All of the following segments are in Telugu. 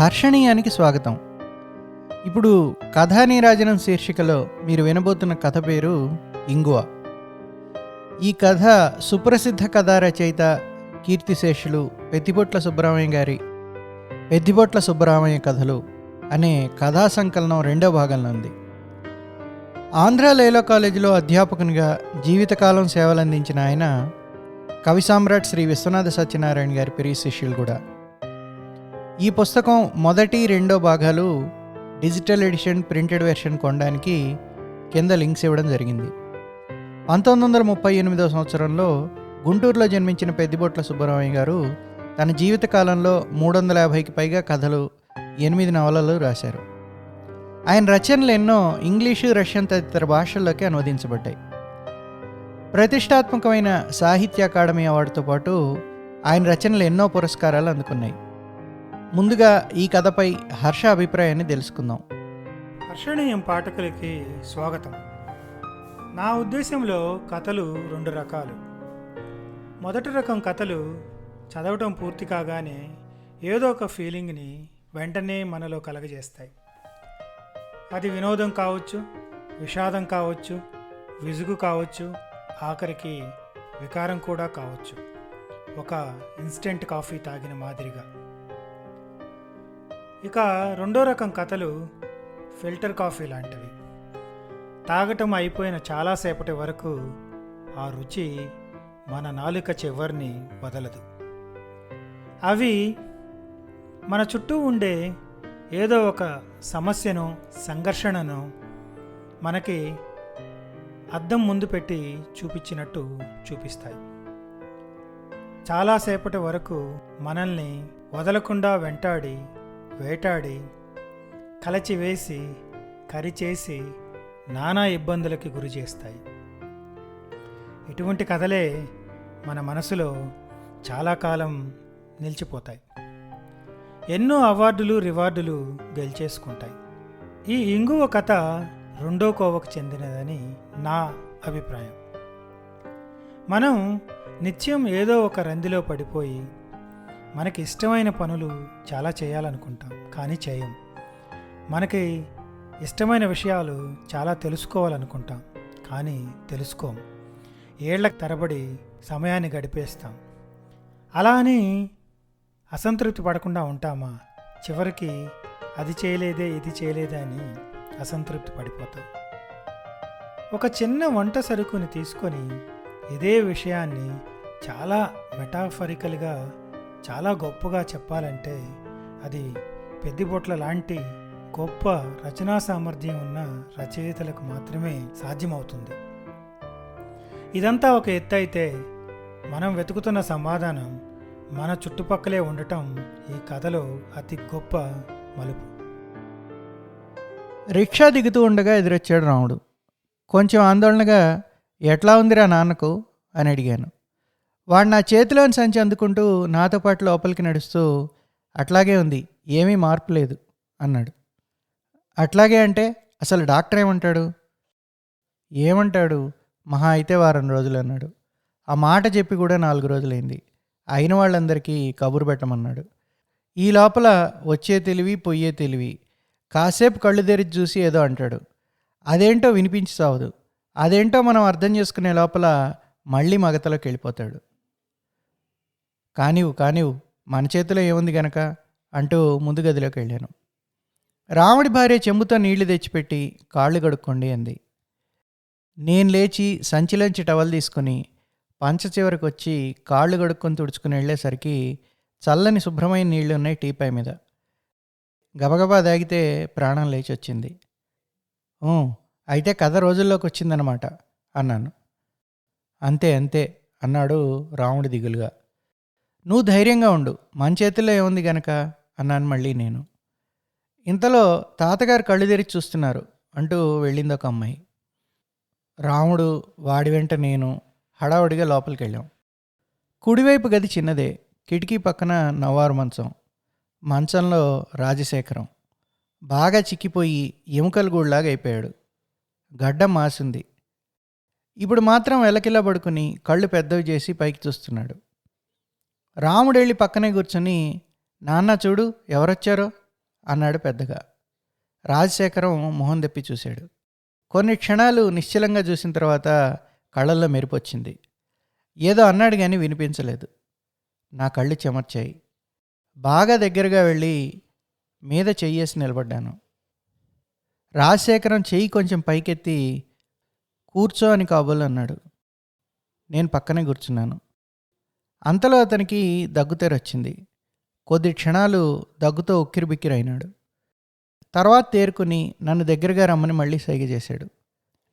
హర్షణీయానికి స్వాగతం. ఇప్పుడు కథానీరాజనం శీర్షికలో మీరు వినబోతున్న కథ పేరు ఇంగువ. ఈ కథ సుప్రసిద్ధ కథా రచయిత కీర్తిశేషులు పెద్దిపొట్ల సుబ్రహ్మణ్య గారి పెద్దిపొట్ల సుబ్రహ్మణ్య కథలు అనే కథా సంకలనం రెండో భాగంలో ఉంది. ఆంధ్ర లేలో కాలేజీలో అధ్యాపకునిగా జీవితకాలం సేవలందించిన ఆయన కవి సామ్రాట్ శ్రీ విశ్వనాథ సత్యనారాయణ గారి ప్రియ శిష్యులు కూడా. ఈ పుస్తకం మొదటి రెండో భాగాలు డిజిటల్ ఎడిషన్ ప్రింటెడ్ వెర్షన్ కొనడానికి కింద లింక్స్ ఇవ్వడం జరిగింది. పంతొమ్మిది వందల ముప్పై ఎనిమిదో సంవత్సరంలో గుంటూరులో జన్మించిన పెద్దిబొట్ల సుబ్బరామయ్య గారు తన జీవిత కాలంలో మూడు వందల యాభైకి పైగా కథలు ఎనిమిది నవలలు రాశారు. ఆయన రచనలు ఎన్నో ఇంగ్లీషు రష్యన్ తదితర భాషల్లోకి అనువదించబడ్డాయి. ప్రతిష్టాత్మకమైన సాహిత్య అకాడమీ అవార్డుతో పాటు ఆయన రచనలు ఎన్నో పురస్కారాలు అందుకున్నాయి. ముందుగా ఈ కథపై హర్ష అభిప్రాయాన్ని తెలుసుకుందాం. హర్షణీయం పాఠకులకి స్వాగతం. నా ఉద్దేశంలో కథలు రెండు రకాలు. మొదటి రకం కథలు చదవటం పూర్తి కాగానే ఏదో ఒక ఫీలింగ్ని వెంటనే మనలో కలగజేస్తాయి. అది వినోదం కావచ్చు విషాదం కావచ్చు విసుగు కావచ్చు ఆఖరికి వికారం కూడా కావచ్చు. ఒక ఇన్స్టెంట్ కాఫీ తాగిన మాదిరిగా. ఇక రెండో రకం కథలు ఫిల్టర్ కాఫీ లాంటివి. తాగటం అయిపోయిన చాలాసేపటి వరకు ఆ రుచి మన నాలుక చివరిని వదలదు. అవి మన చుట్టూ ఉండే ఏదో ఒక సమస్యను సంఘర్షణను మనకి అద్దం ముందు పెట్టి చూపించినట్టు చూపిస్తాయి. చాలాసేపటి వరకు మనల్ని వదలకుండా వెంటాడి వేటాడి కలచివేసి కరిచేసి నానా ఇబ్బందులకి గురి చేస్తాయి. ఇటువంటి కథలే మన మనసులో చాలా కాలం నిలిచిపోతాయి. ఎన్నో అవార్డులు రివార్డులు గెలిచేసుకుంటాయి. ఈ ఇంగువ కథ రెండో కోవకు చెందినదని నా అభిప్రాయం. మనం నిత్యం ఏదో ఒక రందిలో పడిపోయి మనకి ఇష్టమైన పనులు చాలా చేయాలనుకుంటాం కానీ చేయం. మనకి ఇష్టమైన విషయాలు చాలా తెలుసుకోవాలనుకుంటాం కానీ తెలుసుకోం. ఏళ్ళ తరబడి సమయాన్ని గడిపేస్తాం. అలా అని అసంతృప్తి పడకుండా ఉంటామా? చివరికి అది చేయలేదే ఇది చేయలేదే అని అసంతృప్తి పడిపోతాం. ఒక చిన్న వంట సరుకుని తీసుకొని ఇదే విషయాన్ని చాలా మెటాఫరికల్గా చాలా గొప్పగా చెప్పాలంటే అది పెద్దిబొట్ల లాంటి గొప్ప రచనా సామర్థ్యం ఉన్న రచయితలకు మాత్రమే సాధ్యమవుతుంది. ఇదంతా ఒక ఎత్తు అయితే మనం వెతుకుతున్న సమాధానం మన చుట్టుపక్కలే ఉండటం ఈ కథలో అతి గొప్ప మలుపు. రిక్షా దిగుతూ ఉండగా ఎదురొచ్చాడు రాముడు. కొంచెం ఆందోళనగా ఎట్లా ఉందిరా నాన్నకు? అని అడిగాను. వాడు నా చేతిలోని సంచి అందుకుంటూ నాతో పాటు లోపలికి నడుస్తూ అట్లాగే ఉంది ఏమీ మార్పు లేదు అన్నాడు. అట్లాగే అంటే అసలు డాక్టర్ ఏమంటాడు? ఏమంటాడు? మహా అయితే వారం రోజులు అన్నాడు. ఆ మాట చెప్పి కూడా నాలుగు రోజులైంది. అయిన వాళ్ళందరికీ కబురు పెట్టమన్నాడు. ఈ లోపల వచ్చే తెలివి పొయ్యే తెలివి కాసేపు కళ్ళు తెరిచి చూసి ఏదో అంటాడు. అదేంటో వినిపించి సావదు అదేంటో మనం అర్థం చేసుకునే లోపల మళ్ళీ మగతలోకి వెళ్ళిపోతాడు. కానివు కానివు మన చేతిలో ఏముంది గనక? అంటూ ముందు గదిలోకి వెళ్ళాను. రాముడి భార్య చెంబుతో నీళ్ళు తెచ్చిపెట్టి కాళ్ళు కడుక్కోండి అంది. నేను లేచి సంచిలోంచి టవల్ తీసుకుని పంచ చివరికి వచ్చి కాళ్ళు కడుక్కొని తుడుచుకుని వెళ్ళేసరికి చల్లని శుభ్రమైన నీళ్ళు ఉన్నాయి టీపాయ్ మీద. గబగబా దాగితే ప్రాణం లేచి వచ్చింది అయితే కథ రోజుల్లోకి వచ్చిందనమాట అన్నాను. అంతే అంతే అన్నాడు రాముడి దిగులుగా. నువ్వు ధైర్యంగా ఉండు. మన చేతిలో ఏముంది గనక? అన్నాను మళ్ళీ నేను. ఇంతలో తాతగారు కళ్ళు తెరిచి చూస్తున్నారు అంటూ వెళ్ళింది ఒక అమ్మాయి. రాముడు వాడి వెంట నేను హడావుడిగా లోపలికి వెళ్ళాం. కుడివైపు గది చిన్నదే. కిటికీ పక్కన నవ్వారు మంచం. మంచంలో రాజశేఖరం. బాగా చిక్కిపోయి ఎముకల గూడులాగా అయిపోయాడు. గడ్డం మాసింది ఇప్పుడు మాత్రం వెలకిలా పడుకుని కళ్ళు పెద్దవి చేసి పైకి చూస్తున్నాడు. రాముడు వెళ్ళి పక్కనే కూర్చొని నాన్న చూడు ఎవరొచ్చారో? అన్నాడు పెద్దగా. రాజశేఖరం మొహం తెప్పి చూశాడు. కొన్ని క్షణాలు నిశ్చలంగా చూసిన తర్వాత కళ్ళల్లో మెరిపొచ్చింది ఏదో అన్నాడు కానీ వినిపించలేదు. నా కళ్ళు చెమర్చాయి. బాగా దగ్గరగా వెళ్ళి మీద చెయ్యేసి నిలబడ్డాను. రాజశేఖరం చెయ్యి కొంచెం పైకెత్తి కూర్చో అని కాబోలు అన్నాడు. నేను పక్కనే కూర్చున్నాను. అంతలో అతనికి దగ్గుతెరొచ్చింది కొద్ది క్షణాలు దగ్గుతో ఉక్కిరిబిక్కిరైనాడు. తర్వాత తేరుకుని నన్ను దగ్గరగా రమ్మని మళ్ళీ సైగ చేశాడు.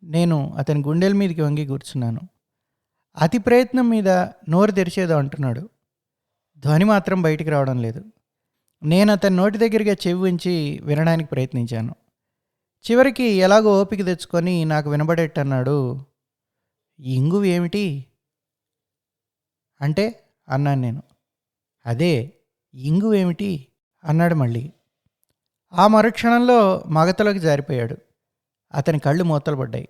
నేను అతని గుండెల మీదకి వంగి కూర్చున్నాను. అతి ప్రయత్నం మీద నోరు తెరిచేదో అంటున్నాడు. ధ్వని మాత్రం బయటికి రావడం లేదు. నేను అతని నోటి దగ్గరగా చెవి ఉంచి వినడానికి ప్రయత్నించాను. చివరికి ఎలాగో ఓపిక తెచ్చుకొని నాకు వినబడేట్టన్నాడు ఇంగు ఏమిటి అంటే అన్నాను నేను. అదే ఇంగు ఏమిటి? అన్నాడు మళ్ళీ. ఆ మరుక్షణంలో మగతలోకి జారిపోయాడు. అతని కళ్ళు మూతలు పడ్డాయి.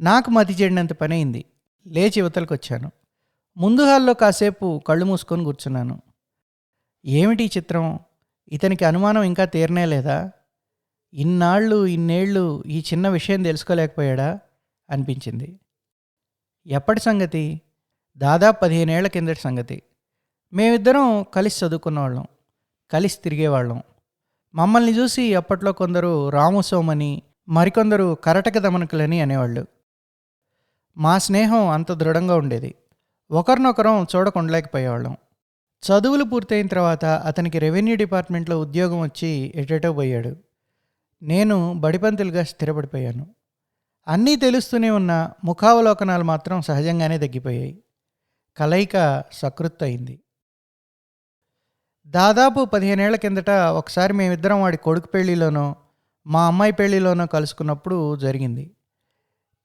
నాకు మతి చెడినంత పని అయింది. లేచి యువతలకు వచ్చాను ముందు హాల్లో కాసేపు కళ్ళు మూసుకొని కూర్చున్నాను. ఏమిటి ఈ చిత్రం? ఇతనికి అనుమానం ఇంకా తీరనే లేదా? ఇన్నాళ్ళు ఇన్నేళ్ళు ఈ చిన్న విషయం తెలుసుకోలేకపోయాడా? అనిపించింది. ఎప్పటి సంగతి? దాదాపు పదిహేనేళ్ళ కిందటి సంగతి. మేమిద్దరం కలిసి చదువుకున్నవాళ్ళం కలిసి తిరిగేవాళ్ళం. మమ్మల్ని చూసి అప్పట్లో కొందరు రామసోమని మరికొందరు కరటక దమనకులని అనేవాళ్ళు. మా స్నేహం అంత దృఢంగా ఉండేది. ఒకరినొకరం చూడకుండలేకపోయేవాళ్ళం. చదువులు పూర్తయిన తర్వాత అతనికి రెవెన్యూ డిపార్ట్మెంట్లో ఉద్యోగం వచ్చి ఎటెటో పోయాడు. నేను బడిపంతులుగా స్థిరపడిపోయాను. అన్నీ తెలుస్తూనే ఉన్న ముఖావలోకనాలు మాత్రం సహజంగానే తగ్గిపోయాయి. కలయిక సకృత్ అయింది. దాదాపు పదిహేనేళ్ళ కిందట ఒకసారి మేమిద్దరం వాడి కొడుకు పెళ్ళిలోనో మా అమ్మాయి పెళ్ళిలోనో కలుసుకున్నప్పుడు జరిగింది.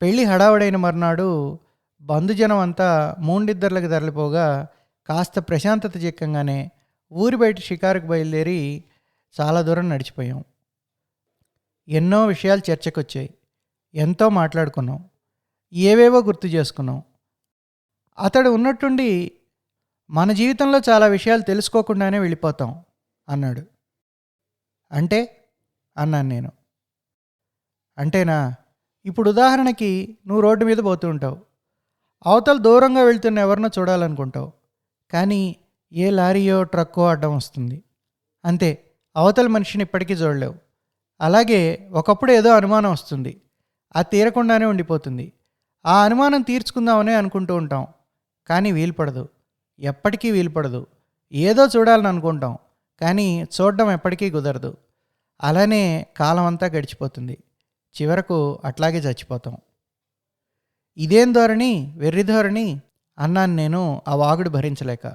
పెళ్ళి హడావుడైన మర్నాడు బంధుజనం అంతా మూండిద్దర్లకు తరలిపోగా కాస్త ప్రశాంతత చిక్కంగానే ఊరి బయట షికారుకు బయలుదేరి చాలా దూరం నడిచిపోయాం. ఎన్నో విషయాలు చర్చకొచ్చాయి. ఎంతో మాట్లాడుకున్నాం. ఏవేవో గుర్తు చేసుకున్నాం. అతడు ఉన్నట్టుండి మన జీవితంలో చాలా విషయాలు తెలుసుకోకుండానే వెళ్ళిపోతాం అన్నాడు. అంటే? అన్నాను నేను. అంటేనా? ఇప్పుడు ఉదాహరణకి నువ్వు రోడ్డు మీద పోతూ ఉంటావు. అవతల దూరంగా వెళ్తున్న ఎవరినో చూడాలనుకుంటావు. కానీ ఏ లారీయో ట్రక్కో అడ్డం వస్తుంది. అంతే. అవతల మనిషిని ఇప్పటికీ చూడలేవు. అలాగే ఒకప్పుడు ఏదో అనుమానం వస్తుంది. అది తీరకుండానే ఉండిపోతుంది. ఆ అనుమానం తీర్చుకుందామనే అనుకుంటూ ఉంటాం. కానీ వీలుపడదు ఎప్పటికీ వీలుపడదు ఏదో చూడాలని అనుకుంటాం కానీ చూడడం ఎప్పటికీ కుదరదు. అలానే కాలం అంతా గడిచిపోతుంది. చివరకు అట్లాగే చచ్చిపోతాం. ఇదేం ధోరణి? వెర్రి ధోరణి? అన్నాను నేను ఆ వాగుడు భరించలేక.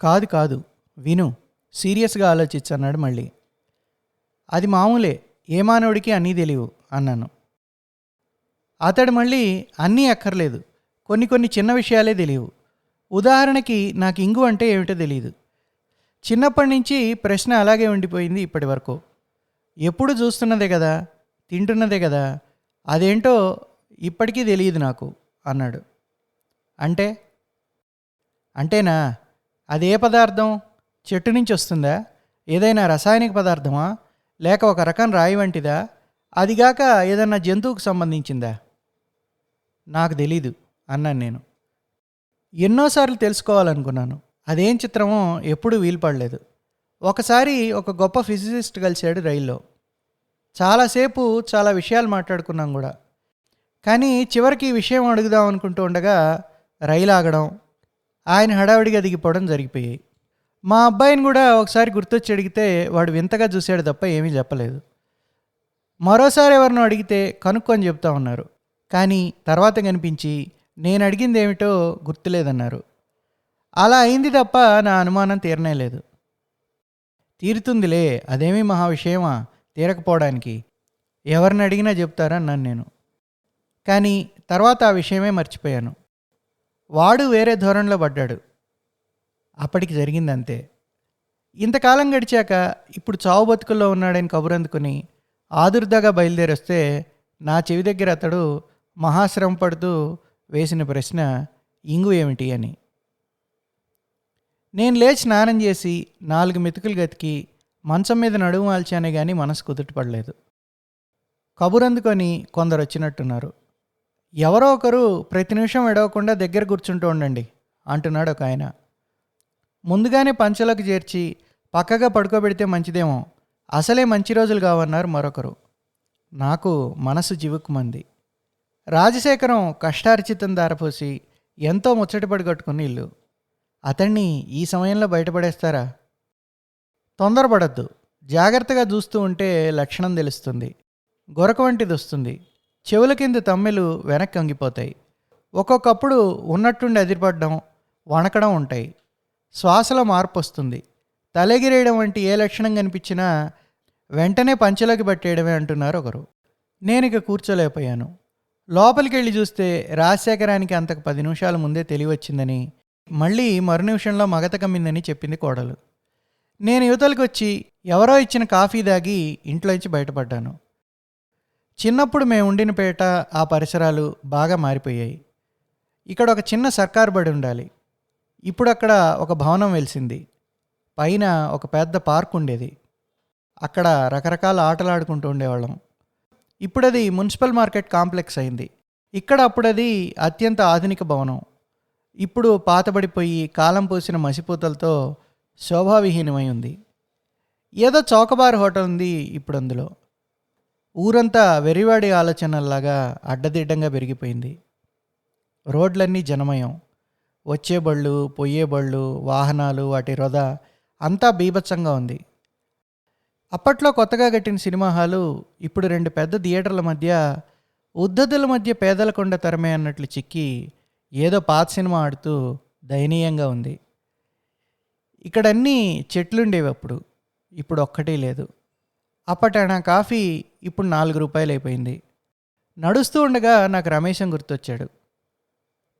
కాదు కాదు. విను. సీరియస్గా ఆలోచించన్నాడు మళ్ళీ. అది మామూలే. ఏ మానవుడికి అన్నీ తెలియవు అన్నాను. అతడు మళ్ళీ అన్నీ అక్కర్లేదు. కొన్ని కొన్ని చిన్న విషయాలే తెలియవు. ఉదాహరణకి నాకు ఇంగు అంటే ఏమిటో తెలియదు చిన్నప్పటి నుంచి ప్రశ్న అలాగే ఉండిపోయింది ఇప్పటి వరకు. ఎప్పుడు చూస్తున్నదే కదా? తింటున్నదే కదా? అదేంటో ఇప్పటికీ తెలియదు నాకు అన్నాడు. అంటే? అంటేనా? అదే పదార్థం? చెట్టు నుంచి వస్తుందా? ఏదైనా రసాయనిక పదార్థమా? లేక ఒక రకం రాయి వంటిదా? అదిగాక ఏదన్నా జంతువుకు సంబంధించిందా? నాకు తెలీదు. అన్నాను నేను. ఎన్నోసార్లు తెలుసుకోవాలనుకున్నాను. అదేం చిత్రమో ఎప్పుడూ వీలుపడలేదు. ఒకసారి ఒక గొప్ప ఫిజిసిస్ట్ కలిశాడు రైల్లో. చాలాసేపు చాలా విషయాలు మాట్లాడుకున్నాం కూడా. కానీ చివరికి ఈ విషయం అడుగుదాం అనుకుంటూ ఉండగా రైలు ఆగడం ఆయన హడావిడిగా దిగిపోవడం జరిగిపోయాయి. మా అబ్బాయిని కూడా ఒకసారి గుర్తొచ్చి అడిగితే వాడు వింతగా చూశాడు తప్ప ఏమీ చెప్పలేదు. మరోసారి ఎవరినో అడిగితే కనుక్కొని చెప్తా ఉన్నారు. కానీ తర్వాత కనిపించి నేను అడిగింది ఏమిటో గుర్తులేదన్నారు. అలా అయింది తప్ప నా అనుమానం తీరనే లేదు. తీరుతుందిలే అదేమీ మహా విషయమా? తీరకపోవడానికి. ఎవరిని అడిగినా చెప్తారన్నాను నేను. కానీ తర్వాత ఆ విషయమే మర్చిపోయాను. వాడు వేరే ధోరణిలో పడ్డాడు. అప్పటికి జరిగింది అంతే ఇంతకాలం గడిచాక ఇప్పుడు చావు బతుకుల్లో ఉన్నాడని కబురందుకుని ఆదుర్దాగా బయలుదేరొస్తే నా చెవి దగ్గర అతడు మహాశ్రమ పడుతూ వేసిన ప్రశ్న ఇంగు ఏమిటి అని. నేను లేచి స్నానం చేసి నాలుగు మెతుకులు గతికి మంచం మీద నడుము వాల్చానే కానీ మనసు కుదుటపడలేదు కబురందుకొని కొందరు వచ్చినట్టున్నారు. ఎవరో ఒకరు ప్రతి నిమిషం ఎడవకుండా దగ్గర కూర్చుంటూ ఉండండి అంటున్నాడు ఒక ఆయన. ముందుగానే పంచలకు చేర్చి పక్కగా పడుకోబెడితే మంచిదేమో అసలే మంచి రోజులు కావన్నారు మరొకరు. నాకు మనసు జివుక్కుమంది రాజశేఖరం కష్టార్జితం దారపోసి ఎంతో ముచ్చటపడి కట్టుకుని ఇల్లు. అతన్ని ఈ సమయంలో బయటపడేస్తారా? తొందరపడద్దు. జాగ్రత్తగా చూస్తూ ఉంటే లక్షణం తెలుస్తుంది. గొరక వంటిది వస్తుంది. చెవుల కింద తమ్మెలు వెనక్కి అంగిపోతాయి. ఒక్కొక్కప్పుడు ఉన్నట్టుండి అదిరిపడడం వణకడం ఉంటాయి. శ్వాసలో మార్పు వస్తుంది. తలెగిరేయడం వంటి ఏ లక్షణం కనిపించినా వెంటనే పంచలోకి పట్టేయడమే అంటున్నారు ఒకరు. నేను ఇక కూర్చోలేకపోయాను. లోపలికి వెళ్ళి చూస్తే రాజశేఖరానికి అంతకు పది నిమిషాల ముందే తెలివచ్చిందని మళ్ళీ మరు నిమిషంలో మగత కమ్మిందని చెప్పింది కోడలు. నేను యువతలకు వచ్చి ఎవరో ఇచ్చిన కాఫీ దాగి ఇంట్లోంచి బయటపడ్డాను. చిన్నప్పుడు మేము ఉండిన పేట ఆ పరిసరాలు బాగా మారిపోయాయి. ఇక్కడ ఒక చిన్న సర్కారు బడి ఉండాలి. ఇప్పుడు అక్కడ ఒక భవనం వెలిసింది. పైన ఒక పెద్ద పార్క్ ఉండేది. అక్కడ రకరకాల ఆటలు ఆడుకుంటూ ఉండేవాళ్ళం. ఇప్పుడు అది మున్సిపల్ మార్కెట్ కాంప్లెక్స్ అయింది. ఇక్కడ అప్పుడది అత్యంత ఆధునిక భవనం. ఇప్పుడు పాతబడిపోయి కాలం పోసిన మసిపూతలతో శోభావిహీనమై ఉంది ఏదో చౌకబార్ హోటల్ ఉంది ఇప్పుడు అందులో ఊరంతా వెరివాడి ఆలోచనల్లాగా అడ్డదిడ్డంగా పెరిగిపోయింది. రోడ్లన్నీ జనమయం. వచ్చే బళ్ళు పొయ్యే బళ్ళు వాహనాలు వాటి రొద అంతా బీభత్సంగా ఉంది. అప్పట్లో కొత్తగా కట్టిన సినిమా హాలు ఇప్పుడు రెండు పెద్ద థియేటర్ల మధ్య ఉద్దతుల మధ్య పేదల కొండ తరమే అన్నట్లు చిక్కి ఏదో పాత సినిమా ఆడుతూ దయనీయంగా ఉంది. ఇక్కడన్నీ చెట్లుండేవి అప్పుడు ఇప్పుడు ఒక్కటే లేదు. అప్పట నా కాఫీ ఇప్పుడు నాలుగు రూపాయలు అయిపోయింది. నడుస్తూ ఉండగా నాకు రమేశం గుర్తొచ్చాడు.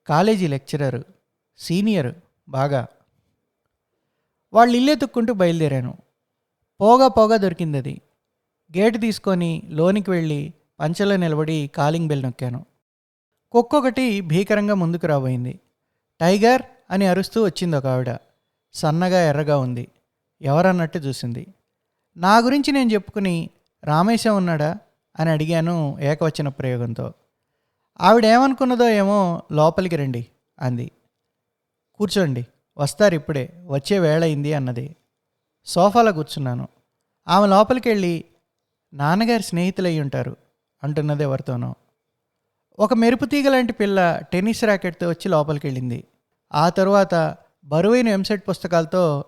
కాలేజీ లెక్చరర్ సీనియర్ బాగా. వాళ్ళు ఇల్లే తుక్కుంటూ బయలుదేరాను. పోగా పోగా దొరికింది అది గేటు తీసుకొని లోనికి వెళ్ళి పంచలో నిలబడి కాలింగ్ బెల్ నొక్కాను. కుక్కొకటి భీకరంగా ముందుకు రాబోయింది. టైగర్ అని అరుస్తూ వచ్చింది ఒక ఆవిడ. సన్నగా ఎర్రగా ఉంది. ఎవరన్నట్టు చూసింది. నా గురించి నేను చెప్పుకుని రామేశం ఉన్నాడా? అని అడిగాను ఏకవచన ప్రయోగంతో. ఆవిడ ఏమనుకున్నదో ఏమో లోపలికి రండి అంది. కూర్చోండి. వస్తారు ఇప్పుడే. వచ్చే వేళ అయింది అన్నది. సోఫాలో కూర్చున్నాను. ఆమె లోపలికి వెళ్ళి నాన్నగారి స్నేహితులయ్యి ఉంటారు అంటున్నది ఎవరితోనో. ఒక మెరుపు తీగలాంటి పిల్ల టెన్నిస్ ర్యాకెట్తో వచ్చి లోపలికి వెళ్ళింది ఆ తరువాత బరువైన ఎంసెట్ పుస్తకాలతో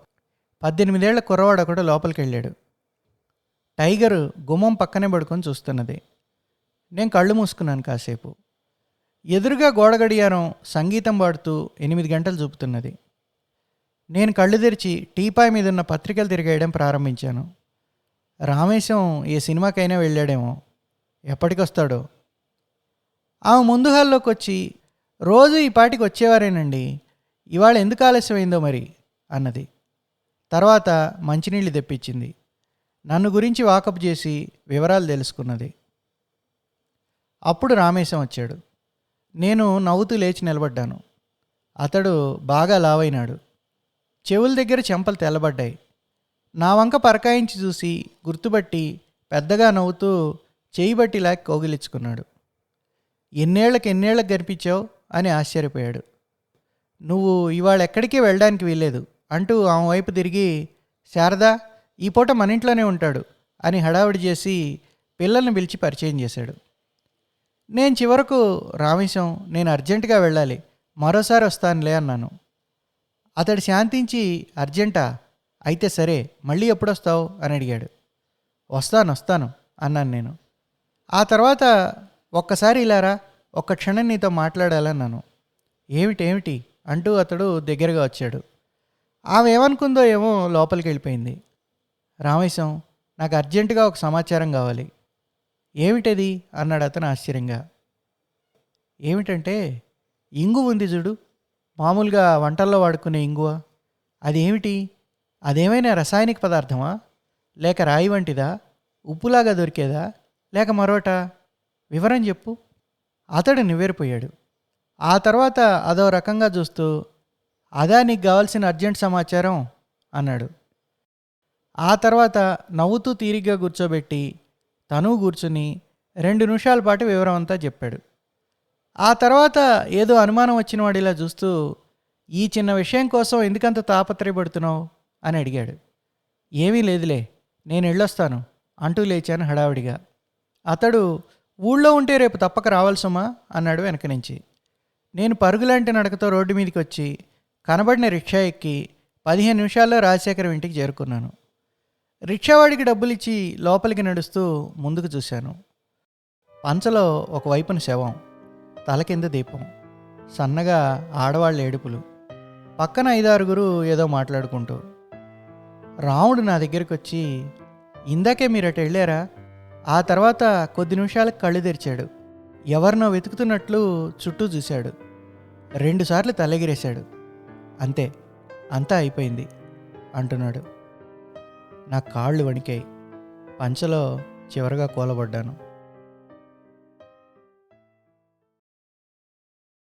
పద్దెనిమిదేళ్ళ కుర్రవాడు ఒకడు లోపలికి వెళ్ళాడు టైగర్ గుమ్మం పక్కనే పడుకొని చూస్తున్నది. నేను కళ్ళు మూసుకున్నాను కాసేపు. ఎదురుగా గోడగడియారం సంగీతం పాడుతూ ఎనిమిది గంటలు చూపుతున్నది. నేను కళ్ళు తెరిచి టీపాయ్ మీద ఉన్న పత్రికలు తిరిగేయడం ప్రారంభించాను. రామేశం ఏ సినిమాకైనా వెళ్ళాడేమో. ఎప్పటికొస్తాడో. ఆమె ముందు హాల్లోకి వచ్చి రోజు ఈ పాటికి వచ్చేవారేనండి. ఇవాళ ఎందుకు ఆలస్యమైందో మరి? అన్నది. తర్వాత మంచినీళ్ళు తెప్పించింది. నన్ను గురించి వాకప్ చేసి వివరాలు తెలుసుకున్నది. అప్పుడు రామేశం వచ్చాడు. నేను నవ్వుతూ లేచి నిలబడ్డాను. అతడు బాగా లావైనాడు. చెవుల దగ్గర చెంపలు తెల్లబడ్డాయి. నా వంక పరకాయించి చూసి గుర్తుపట్టి పెద్దగా నవ్వుతూ చేయి బట్టి లాక్ కౌగిలించుకున్నాడు ఎన్నేళ్ళకు ఎన్నేళ్ళకు కనిపించావు అని ఆశ్చర్యపోయాడు. నువ్వు ఇవాళ ఎక్కడికి వెళ్ళడానికి వీల్లేదు అంటూ ఆమె వైపు తిరిగి శారదా ఈ పూట మన ఇంట్లోనే ఉంటాడు అని హడావిడి చేసి పిల్లల్ని పిలిచి పరిచయం చేశాడు. నేను చివరకు రామేశం నేను అర్జెంటుగా వెళ్ళాలి. మరోసారి వస్తానులే అన్నాను. అతడు శాంతించి అర్జెంటా అయితే సరే మళ్ళీ ఎప్పుడొస్తావు? అని అడిగాడు. వస్తాను వస్తాను అన్నాను నేను. ఆ తర్వాత ఒక్కసారి ఇలారా ఒక్క క్షణం నీతో మాట్లాడాలన్నాను. ఏమిటి ఏమిటి? అంటూ అతడు దగ్గరగా వచ్చాడు. ఆమె ఏమనుకుందో ఏమో లోపలికి వెళ్ళిపోయింది. రామేశం నాకు అర్జెంటుగా ఒక సమాచారం కావాలి. ఏమిటది? అన్నాడు అతను ఆశ్చర్యంగా. ఏమిటంటే ఇంగు ఉంది చూడు మామూలుగా వంటల్లో వాడుకునే ఇంగువ అది అదేమైనా రసాయనిక పదార్థమా? లేక రాయి వంటిదా? ఉప్పులాగా దొరికేదా? లేక మరోట? వివరం చెప్పు. అతడు నివ్వేరిపోయాడు. ఆ తర్వాత అదో రకంగా చూస్తూ అదా నీకు కావాల్సిన అర్జెంట్ సమాచారం? అన్నాడు. ఆ తర్వాత నవ్వుతూ తీరిగ్గా కూర్చోబెట్టి తను కూర్చుని రెండు నిమిషాల పాటు వివరం అంతా చెప్పాడు. ఆ తర్వాత ఏదో అనుమానం వచ్చిన వాడిలా చూస్తూ ఈ చిన్న విషయం కోసం ఎందుకంత తాపత్రయపడుతున్నావు? అని అడిగాడు. ఏమీ లేదులే నేను వెళ్ళొస్తాను అంటూ లేచాను హడావిడిగా. అతడు ఊళ్ళో ఉంటే రేపు తప్పక రావాల్సమ్మా అన్నాడు వెనక నుంచి. నేను పరుగులాంటి నడకతో రోడ్డు మీదకి వచ్చి కనబడిన రిక్షా ఎక్కి పదిహేను నిమిషాల్లో రాజశేఖరం ఇంటికి చేరుకున్నాను. రిక్షావాడికి డబ్బులు ఇచ్చి లోపలికి నడుస్తూ ముందుకు చూశాను. పంచలో ఒకవైపున శవం. తల కింద దీపం. సన్నగా ఆడవాళ్ళ ఏడుపులు. పక్కన ఐదారుగురు ఏదో మాట్లాడుకుంటూ రాముడు నా దగ్గరికి వచ్చి ఇందాకే మీరు అటు వెళ్ళారా? ఆ తర్వాత కొద్ది నిమిషాలకు కళ్ళు తెరిచాడు. ఎవరినో వెతుకుతున్నట్లు చుట్టూ చూశాడు. రెండుసార్లు తలెగిరేశాడు. అంతే అంతా అయిపోయింది అంటున్నాడు. నా కాళ్ళు వణికాయి. పంచలో చివరగా కూలబడ్డాను.